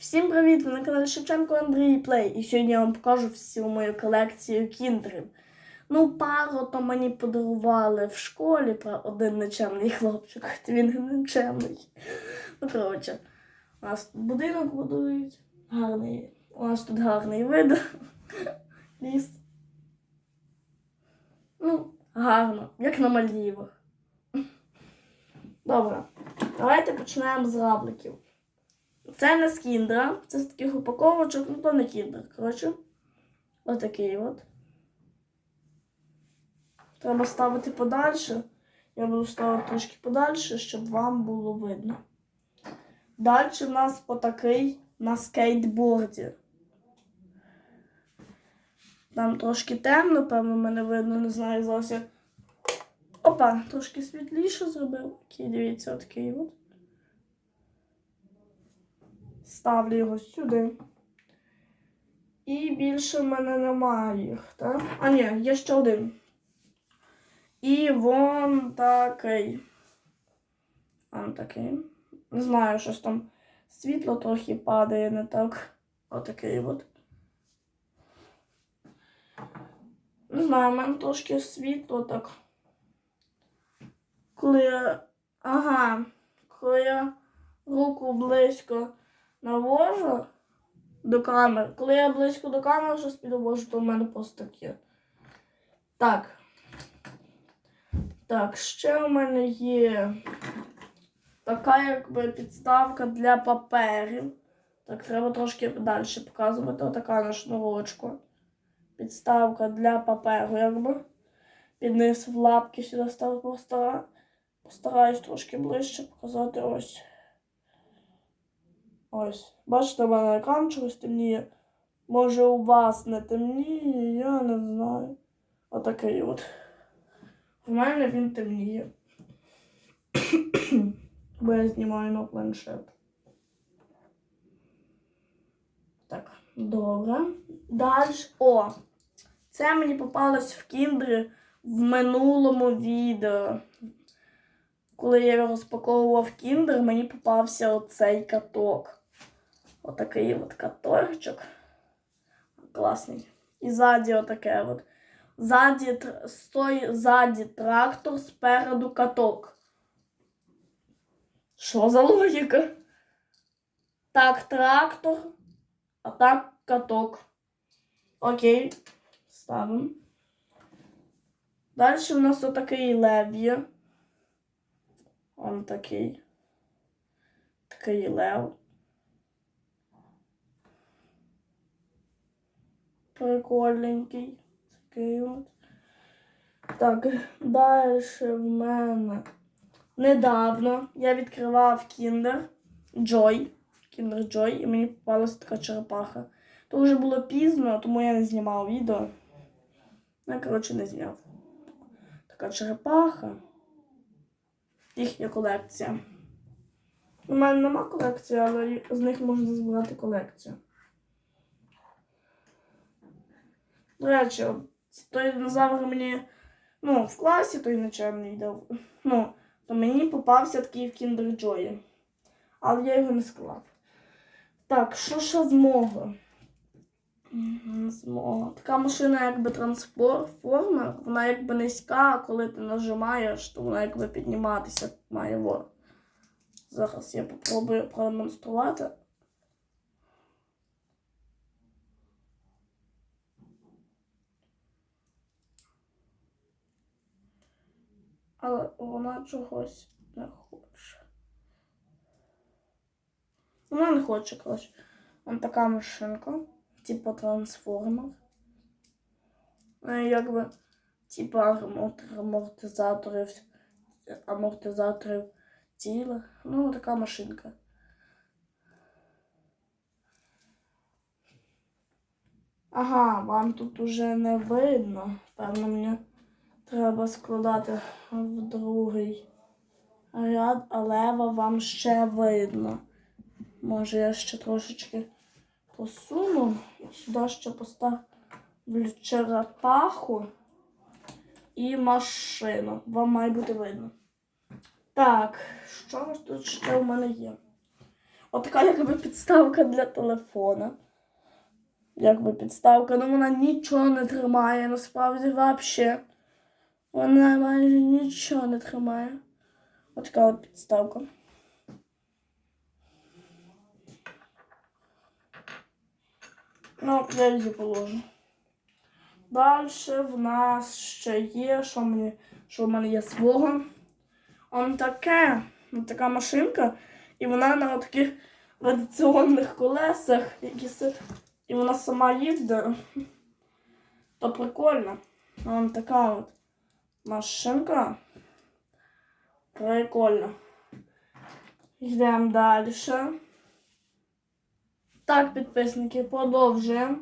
Всім привіт! Ви на каналі Шевченко Андрій Плей. І сьогодні я вам покажу всю мою колекцію кіндерів. Ну, пару то мені подарували в школі про один нечемний хлопчик, він нечемний. Ну, коротше, у нас тут будинок будують. Гарний. У нас тут гарний вид. Ліс. Ну, гарно, як на Мальдівах. Добре, давайте почнемо з равликів. Це не з кіндера, це з таких упаковочок, ну то не кіндер. Коротше, отакий от. Треба ставити подальше. Я буду ставити трошки подальше, щоб вам було видно. Далі в нас отакий на скейтборді. Там трошки темно, певно, мене видно, не знаю я- Опа, трошки світліше зробив. Окей, дивіться, отакий от. Ставлю його сюди. І більше в мене немає їх, так? А ні, є ще один. І вон такий. Вон такий. Не знаю, щось там світло трохи падає, не так. Отакий от. Не знаю, в мене трошки світло так. Коли я. Ага. Коли я руку близько навожу до камери. Коли я близько до камери щось підвожу, то в мене просто таке. Так. Так, ще у мене є така якби підставка для паперів. Так, треба трошки далі показувати. Отака на шнурочку. Підставка для паперу, якби. Під низ в лапки сюди ставити постара... Постараюсь трошки ближче показати ось. Ось. Бачите, в мене екран чогось темніє. Може у вас не темніє, я не знаю. Отакий от. В мене він темніє. Бо я знімаю на планшет. Так, добре. Далі. О! Це мені попалось в кіндері в минулому відео. Коли я розпаковував кіндер, мені попався оцей каток. Отакий от каторчик. Класний. І ззаді отаке от. Ззаді, стой, ззаді трактор, спереду каток. Що за логіка? Так, трактор, а так каток. Окей, ставимо. Далі у нас отакий лев є. Он такий. Такий лев. Прикольненький. Такий от. Так, далі в мене. Недавно я відкривав Kinder Joy. Kinder Joy, і мені попалася така черепаха. То вже було пізно, тому я не знімав відео. Ну, коротше, не зняв. Така черепаха. Їх є колекція. У мене нема колекції, але з них можна збирати колекцію. До речі, той динозавр мені ну, в класі той начальний дав. Ну, то мені попався такий в Kinder Joy. Але я його не склав. Так, що ще з мого? Мгм, З мого. Така машина якби трансформер, вона якби низька, а коли ти нажимаєш, то вона якби підніматися має во. Зараз я попробую продемонструвати. Але вона чогось не хоче. Вона не хоче, коротше. Вон така машинка, типу трансформер. Ну, якби, типу амортизаторів, амортизаторів тіла. Ну, така машинка. Ага, вам тут уже не видно. Певно, мені треба складати в другий ряд, але вам ще видно. Може, я ще трошечки посуну. Сюди ще поставлю черепаху і машину. Вам має бути видно. Так, що тут ще в мене є? Отака якби підставка для телефона. Якби підставка, ну вона нічого не тримає, насправді взагалі. Вона майже нічого не тримає. Отака от підставка. Ну, я положу. Далі в нас ще є, що, мені, що в мене є свого. Он таке, ну, така машинка, і вона на таких радіаційних колесах, які і вона сама їздить. То прикольно. Вон така от машинка. Прикольно. Йдемо далі. Так, підписники, продовжуємо.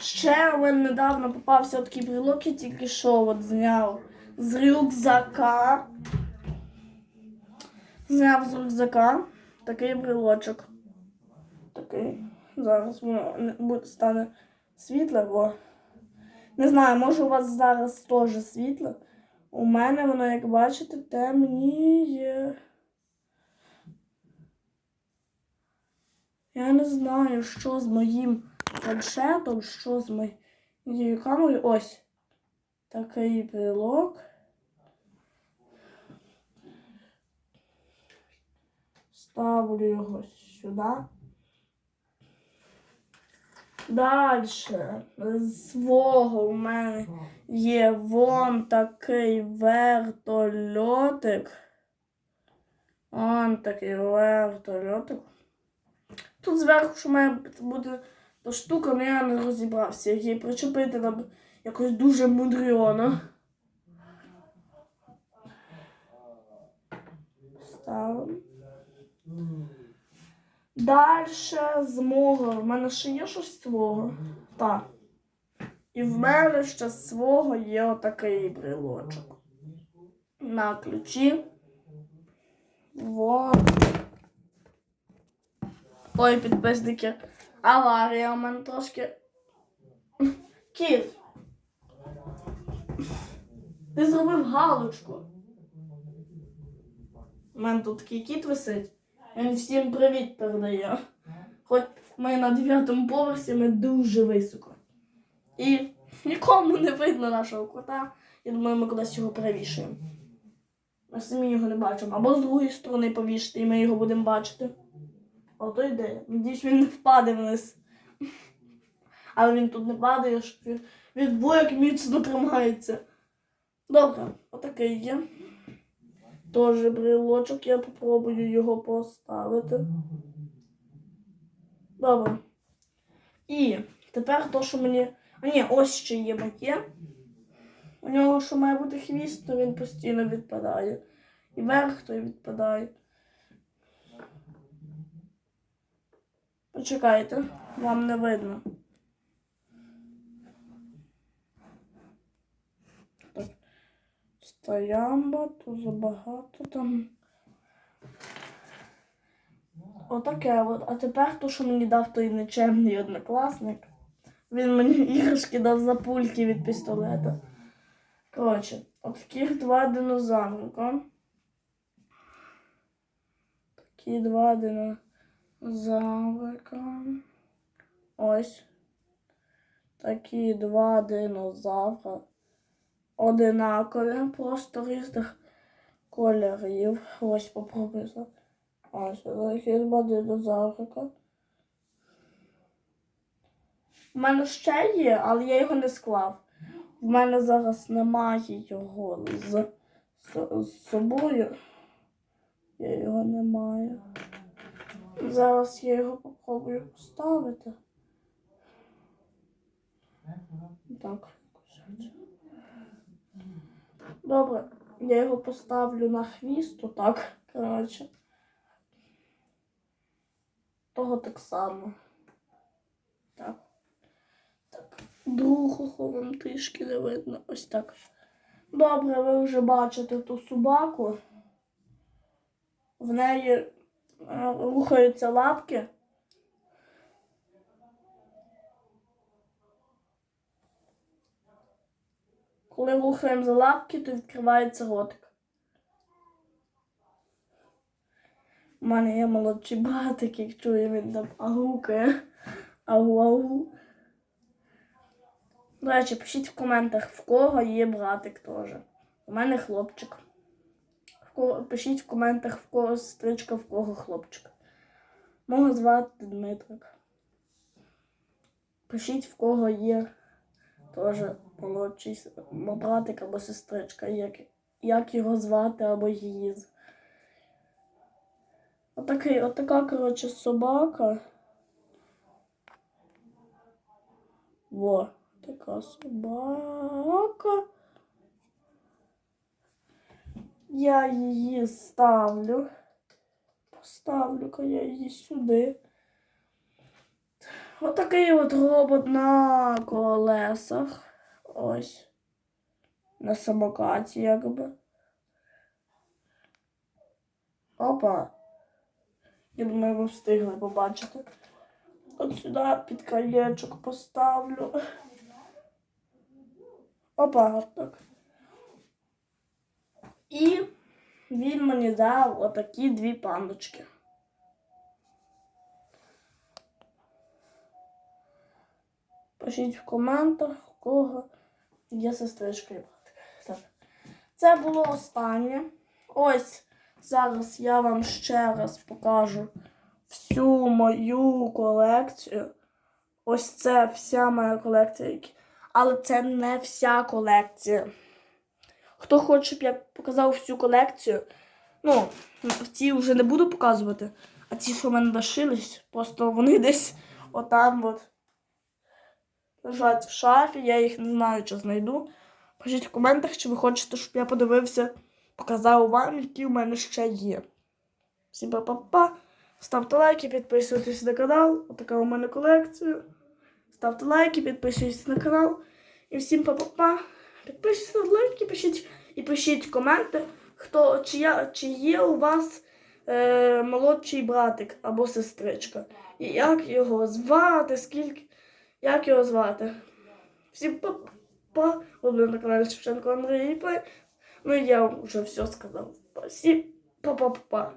Ще в мене недавно попався такий брелок, я тільки що от зняв з рюкзака. Зняв з рюкзака такий брелочок. Такий. Зараз воно стане світле, бо не знаю, може у вас зараз теж світло. У мене воно, як бачите, темніє. Я не знаю, що з моїм планшетом, що з моєю камерою. Ось такий брелок. Ставлю його сюди. Далі з свого у мене є вон такий вертольотик. Вон такий вертольотик. Тут зверху що має бути та штука, але я не розібрався, її причепити там якось дуже мудрено. Ставимо. Далі з мого. В мене ще є щось свого. Так. І в мене ще свого є отакий брелочок. На ключі. Вот. Ой, підписники. Аварія у мене трошки. Кіт. Ти зробив галочку. У мене тут такий кіт висить. Він всім привіт передає. Хоч ми на дев'ятому поверсі, ми дуже високо. І нікому не видно нашого кота. Я думаю, ми кудись його перевішуємо. Ми самі його не бачимо. Або з другої сторони повішати, і ми його будемо бачити. Ото ідея. Надіюсь, він не впаде вниз. Але він тут не падає, що він від боyak міцно тримається. Добре, отакий є. Тоже брелочок, я попробую його поставити. Добре. І тепер то, що мені. А ні, ось ще є моє. У нього що має бути хвіст, то він постійно відпадає. І верх то й відпадає. Почекайте, вам не видно. Стоямба, тут забагато там. Отаке от. А тепер то, що мені дав той нечемний однокласник. Він мені іграшки дав за пульки від пістолета. Коротше, от таких два динозаврика. Такі два динозаврика. Ось. Такі два динозавра. Одинакові, просто різних кольорів. Ось попробую. за- Ось такі динозаврика. У мене ще є, але я його не склав. В мене зараз немає його з, з, з собою. Я його не маю. Зараз я його попробую поставити. Так. Добре, я його поставлю на хвіст, отак, коротше. Того так само. Так. Так. Другого вам трішки не видно. Ось так. Добре, ви вже бачите ту собаку. В неї е, рухаються лапки. Коли рухаємо за лапки, то відкривається ротик. У мене є молодший братик, як чує, він там агукає. Агу-агу. До речі, пишіть в коментах, в кого є братик теж. У мене хлопчик. В кого, пишіть в коментах, в кого сестричка, в кого хлопчик. Мого звати Дмитрик. Пишіть, в кого є теж молодший братик або сестричка, як, як його звати або її. Отакий, отака, коротше, собака. Во, така собака. Я її ставлю. Поставлю-ка я її сюди. Отакий от робот на колесах. Ось. На самокаті, якби. Опа. Я думаю, ви встигли побачити. От сюди під краєчок поставлю. Опа, так. І він мені дав отакі дві пандочки. Пишіть в коментах, у кого і братик. Так. Це було останнє. Ось зараз я вам ще раз покажу всю мою колекцію. Ось це вся моя колекція. Але це не вся колекція. Хто хоче, щоб я показав всю колекцію, ну, в ці вже не буду показувати, а ті, що в мене лишились, просто вони десь отам от лежать в шафі, я їх не знаю, чи знайду. Пишіть в коментах, чи ви хочете, щоб я подивився, показав вам, які в мене ще є. Всім па-па-па. Ставте лайки, підписуйтесь на канал. Отака у мене колекція. Ставте лайки, підписуйтесь на канал. І всім па-па-па. Підписуйтесь на лайки, пишіть і пишіть коменти, хто, чи, я, чи є у вас е, молодший братик або сестричка. І як його звати, скільки, як його звати. Всім па-па. Ви на каналі Шевченко Андрій Плей. Ну і я вже все сказав. Всім па-па-па.